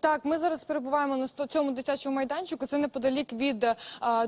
Так, ми зараз перебуваємо на цьому дитячому майданчику. Це неподалік від е,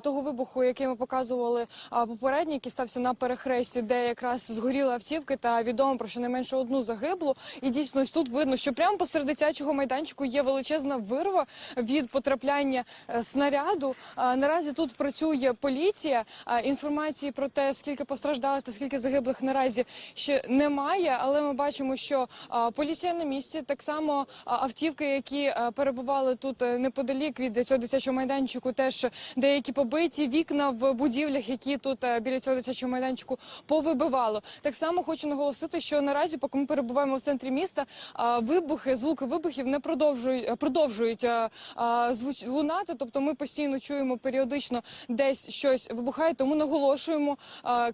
того вибуху, який ми показували а, попередній, який стався на перехресті, де якраз згоріли автівки, та відомо про щонайменше одну загиблу. І дійсно тут видно, що прямо посеред дитячого майданчику є величезна вирва від потрапляння е, снаряду. А, Наразі тут працює поліція. А, Інформації про те, скільки постраждалих та скільки загиблих наразі ще немає, але ми бачимо, що а, поліція на місці так само а, автівки, які е, перебували тут е, неподалік від цього дитячого майданчику, теж деякі побиті вікна в будівлях, які тут е, біля цього дитячого майданчику повибивало. Так само хочу наголосити, що наразі, поки ми перебуваємо в центрі міста, вибухи, звуки вибухів не продовжують е, продовжують е, лунати. Тобто, ми постійно чуємо періодично десь щось вибухає. Тому наголошуємо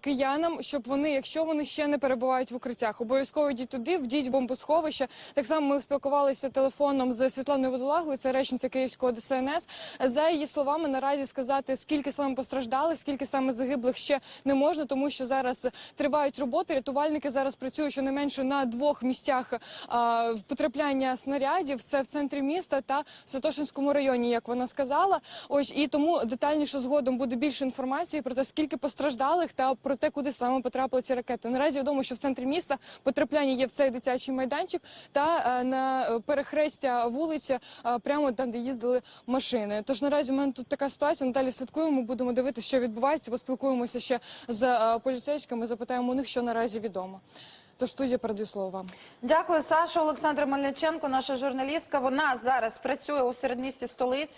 киянам, щоб вони, якщо вони ще не перебувають в укриттях, обов'язково йдіть туди, вдіть в бомбосховище. Так само ми спілкувалися телефоном з Світланою Водолагою, це речниця Київського ДСНС. За її словами, наразі сказати, скільки саме постраждалих, скільки саме загиблих ще не можна, тому що зараз тривають роботи. Рятувальники зараз працюють щонайменше на двох місцях а, потрапляння снарядів. Це в центрі міста та в Святошинському районі, як вона сказала. Ось і тому детальніше згодом буде більше інформації про те, скільки постраждалих та про те, куди саме потрапили ці ракети. Наразі відомо, що в центрі міста потрапляння є в цей дитячий майданчик та е, на перехрестя вулиці, е, прямо там, де їздили машини. Тож наразі в мене тут така ситуація. Надалі слідкуємо, будемо дивитися, що відбувається, поспілкуємося ще з поліцейськими, запитаємо у них, що наразі відомо. Тож студія передаю слово вам. Дякую, Саша. Олександра Мельниченко, наша журналістка. Вона зараз працює у середмісті столиці.